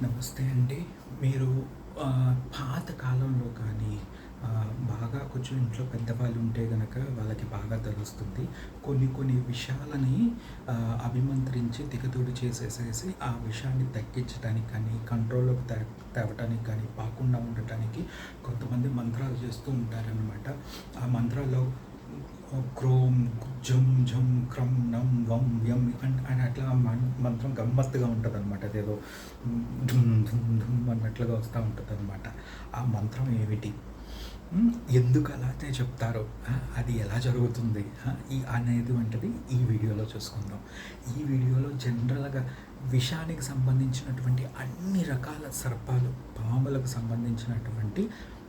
నమస్తే అండి. మీరు పాత కాలంలో కానీ బాగా కొంచెం ఇంట్లో పెద్దవాళ్ళు ఉంటే గనక వాళ్ళకి బాగా తెలుస్తుంది. కొన్ని కొన్ని విషయాలని అభిమంత్రించి దిగదోడి చేసేసేసి ఆ విషయాన్ని తగ్గించడానికి కానీ కంట్రోల్లోకి తే తేవటానికి కానీ పాకుండా ఉండటానికి కొంతమంది మంత్రాలు చేస్తూ ఉంటారనమాట ఆ మంత్రాల్లో క్రోమ్ జం జం క్రమ్ నం వం యం అండ్ అండ్ అట్లా మం- మంత్రం గమ్మత్తుగా ఉంటుంది అనమాట అదేదో ధుమ్ ధుమ్ ధుమ్ అన్నట్లుగా వస్తూ ఉంటుంది అనమాట ఆ మంత్రం ఏమిటి? ఎందుకు అలానే చెప్తారో అది ఎలా జరుగుతుంది ఈ అనేది వంటిది ఈ వీడియోలో చూసుకుందాం. ఈ వీడియోలో జనరల్గా విషానికి సంబంధించినటువంటి అన్ని రకాల సర్పాలు పాములకు సంబంధించినటువంటి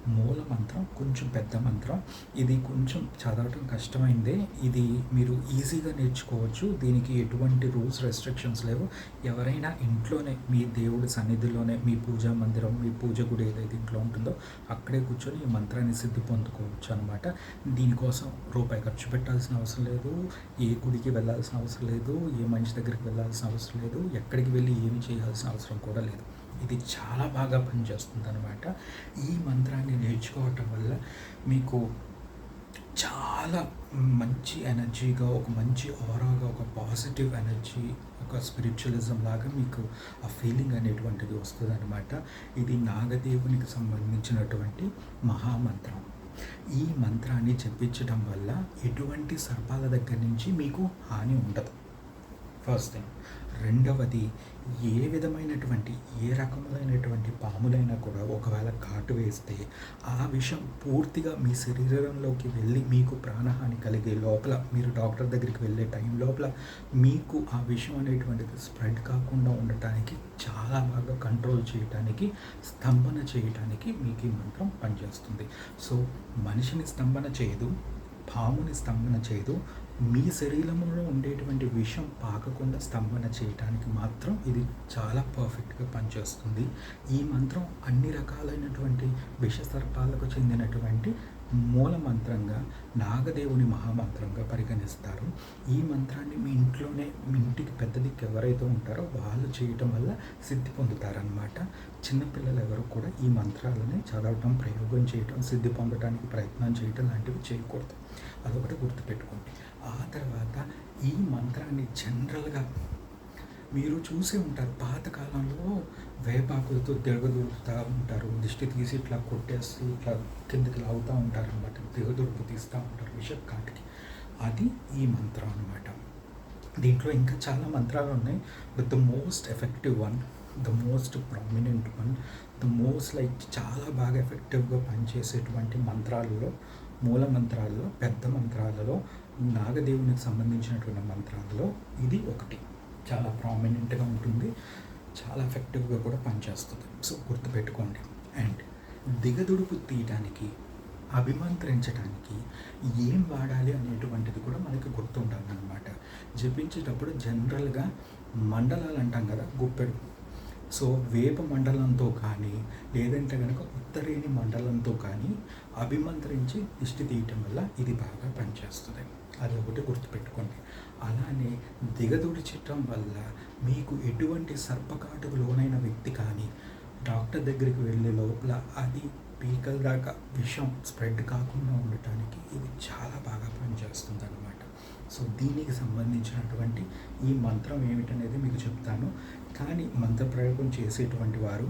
మూల మంత్రం కొంచెం పెద్ద మంత్రం. ఇది కొంచెం చదవటం కష్టమైందే. ఇది మీరు ఈజీగా నేర్చుకోవచ్చు. దీనికి ఎటువంటి రూల్స్ రెస్ట్రిక్షన్స్ లేవు. ఎవరైనా ఇంట్లోనే మీ దేవుడి సన్నిధిలోనే మీ పూజా మందిరం మీ పూజ గుడి ఏదైతే ఇంట్లో ఉంటుందో అక్కడే కూర్చొని ఈ మంత్రాన్ని సిద్ధి పొందుకోవచ్చు అనమాట దీనికోసం రూపాయి ఖర్చు పెట్టాల్సిన అవసరం లేదు. ఏ గుడికి వెళ్ళాల్సిన అవసరం లేదు. ఏ మనిషి దగ్గరికి వెళ్ళాల్సిన అవసరం లేదు. ఎక్కడికి వెళ్ళి ఏమి చేయాల్సిన అవసరం కూడా లేదు. ఇది చాలా బాగా పనిచేస్తుంది అనమాట ఈ మంత్రాన్ని నేర్చుకోవటం వల్ల మీకు చాలా మంచి ఎనర్జీగా ఒక మంచి ఓరాగా ఒక పాజిటివ్ ఎనర్జీ ఒక స్పిరిచువలిజం లాగా మీకు ఆ ఫీలింగ్ అనేటువంటిది వస్తుంది అనమాట ఇది నాగదేవునికి సంబంధించినటువంటి మహామంత్రం. ఈ మంత్రాన్ని చెప్పించడం వల్ల ఎటువంటి సర్పాల దగ్గర నుంచి మీకు హాని ఉండదు. First thing. రెండవది ఏ విధమైనటువంటి ఏ రకములైనటువంటి పాములైనా కూడా ఒకవేళ కాటు వేస్తే ఆ విషం పూర్తిగా మీ శరీరంలోకి వెళ్ళి మీకు ప్రాణహాని కలిగే లోపల మీరు డాక్టర్ దగ్గరికి వెళ్ళే టైం లోపల మీకు ఆ విషం అనేటువంటిది స్ప్రెడ్ కాకుండా ఉండటానికి చాలా బాగా కంట్రోల్ చేయటానికి స్తంభన చేయటానికి మీకు ఈ మంత్రం పనిచేస్తుంది. సో మనిషిని స్తంభన చేయదు పాముని స్తంభన చేయదు మీ శరీరంలో ఉండేటువంటి విషం పాకకుండా స్తంభన చేయటానికి మాత్రం ఇది చాలా పర్ఫెక్ట్గా పనిచేస్తుంది. ఈ మంత్రం అన్ని రకాలైనటువంటి విష సర్పాలకు చెందినటువంటి మూల మంత్రంగా నాగదేవుని మహామంత్రంగా పరిగణిస్తారు. ఈ మంత్రాన్ని మీ ఇంట్లోనే మీ ఇంటికి పెద్ద దిక్కు ఎవరైతే ఉంటారో వాళ్ళు చేయటం వల్ల సిద్ధి పొందుతారనమాట చిన్నపిల్లలు ఎవరు కూడా ఈ మంత్రాలని చదవటం ప్రయోగం చేయటం సిద్ధి పొందడానికి ప్రయత్నం చేయటం లాంటివి చేయకూడదు. అదొకటి గుర్తుపెట్టుకోండి. ఆ తర్వాత ఈ మంత్రాన్ని జనరల్గా మీరు చూసే ఉంటారు. పాతకాలంలో వేపాకులతో దిగదొరుకుతూ ఉంటారు. దిష్టి తీసి ఇట్లా కొట్టేసి ఇట్లా కిందకి లాగుతూ ఉంటారు అనమాట దిగదొరుకు తీస్తూ ఉంటారు విషప్ కాటికి అది ఈ మంత్రం అనమాట దీంట్లో ఇంకా చాలా మంత్రాలు ఉన్నాయి. But the most effective one the most prominent one the most like చాలా బాగా ఎఫెక్టివ్గా పనిచేసేటువంటి మంత్రాలలో మూల మంత్రాలలో పెద్ద మంత్రాలలో నాగదేవునికి సంబంధించినటువంటి మంత్రాలలో ఇది ఒకటి. చాలా ప్రామినెంట్గా ఉంటుంది. చాలా ఎఫెక్టివ్గా కూడా పనిచేస్తుంది. సో గుర్తుపెట్టుకోండి. అండ్ దిగదుడుపు తీయడానికి అభిమంత్రించడానికి ఏం వాడాలి అనేటువంటిది కూడా మనకి గుర్తుండాలి అనమాట జపించేటప్పుడు జనరల్గా మండలాలు అంటాం కదా గుప్పెడు. సో వేప మండలంతో కానీ లేదంటే కనుక ఉత్తరేణి మండలంతో కానీ అభిమంత్రించి దిష్టి తీయటం వల్ల ఇది బాగా పనిచేస్తుంది. అది ఒకటి గుర్తుపెట్టుకోండి. అలానే దిగదుడిచటం వల్ల మీకు ఎటువంటి సర్పకాటుకు లోనైన వ్యక్తి కానీ డాక్టర్ దగ్గరికి వెళ్ళే లోపల అది పీకల దాకా విషం స్ప్రెడ్ కాకుండా ఉండటానికి ఇది చాలా బాగా పనిచేస్తుంది అనమాట సో దీనికి సంబంధించినటువంటి ఈ మంత్రం ఏమిటనేది మీకు చెప్తాను. కానీ మంత్ర ప్రయోగం చేసేటువంటి వారు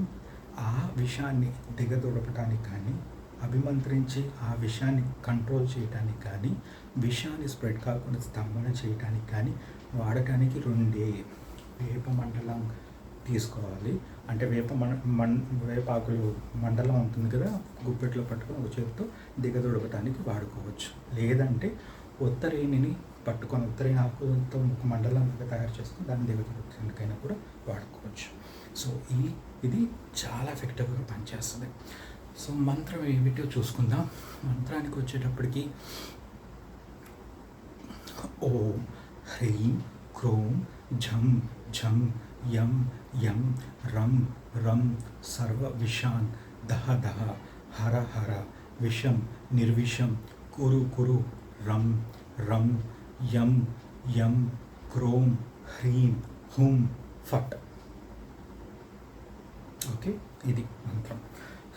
ఆ విషయాన్ని దిగదొడపడానికి కానీ అభిమంత్రించి ఆ విషయాన్ని కంట్రోల్ చేయడానికి కానీ విషయాన్ని స్ప్రెడ్ కాకుండా స్తంభన చేయడానికి కానీ వాడటానికి రెండే వేప మండలం తీసుకోవాలి. అంటే వేప మన మన్ వేపాకులు మండలం ఉంటుంది కదా గుప్పెట్లో పట్టుకొని ఒక చేతితో దిగదొడకటానికి వాడుకోవచ్చు. లేదంటే ఉత్తరేణిని పట్టుకొని ఉత్తరైన ఆకులతో ఒక మండలంగా తయారు చేసుకుని దాన్ని దేవతలకైనా కూడా వాడుకోవచ్చు. సో ఈ ఇది చాలా ఎఫెక్టివ్గా పనిచేస్తుంది. సో మంత్రం ఏమిటో చూసుకుందాం. మంత్రానికి వచ్చేటప్పటికి ఓం హ్రీం క్రోం ఝం ఝం యం యం రం రం సర్వ విషాన్ దహ దహ హర హర విషం నిర్విషం కురు కురు రం రం యం యం క్రోం హ్రీం హుం ఫట్ ఓకే ఇది మంత్రం.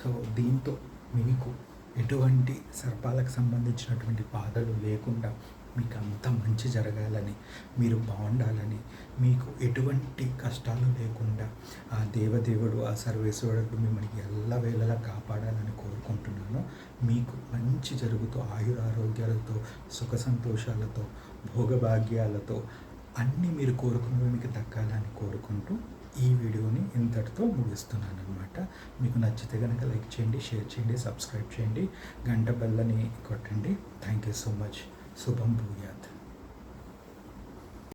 సో దీంతో మీకు ఎటువంటి సర్పాలకు సంబంధించినటువంటి బాధలు లేకుండా మీకు అంత మంచి జరగాలని మీరు బాగుండాలని మీకు ఎటువంటి కష్టాలు లేకుండా ఆ దేవదేవుడు ఆ సర్వేశ్వరుడు మిమ్మల్ని ఎల్లవేళలా కాపాడాలని కోరుకుంటున్నాను. మీకు మంచి జరుగుతూ ఆయుర ఆరోగ్యాలతో సుఖ సంతోషాలతో భోగభాగ్యాలతో అన్నీ మీరు కోరుకున్నవి మీకు దక్కాలని కోరుకుంటూ ఈ వీడియోని ఇంతటితో ముగిస్తున్నాను అనమాట మీకు నచ్చితే కనుక లైక్ చేయండి షేర్ చేయండి సబ్స్క్రైబ్ చేయండి గంట బెల్లని కొట్టండి. Thank you so much. శుభం భూయాత్.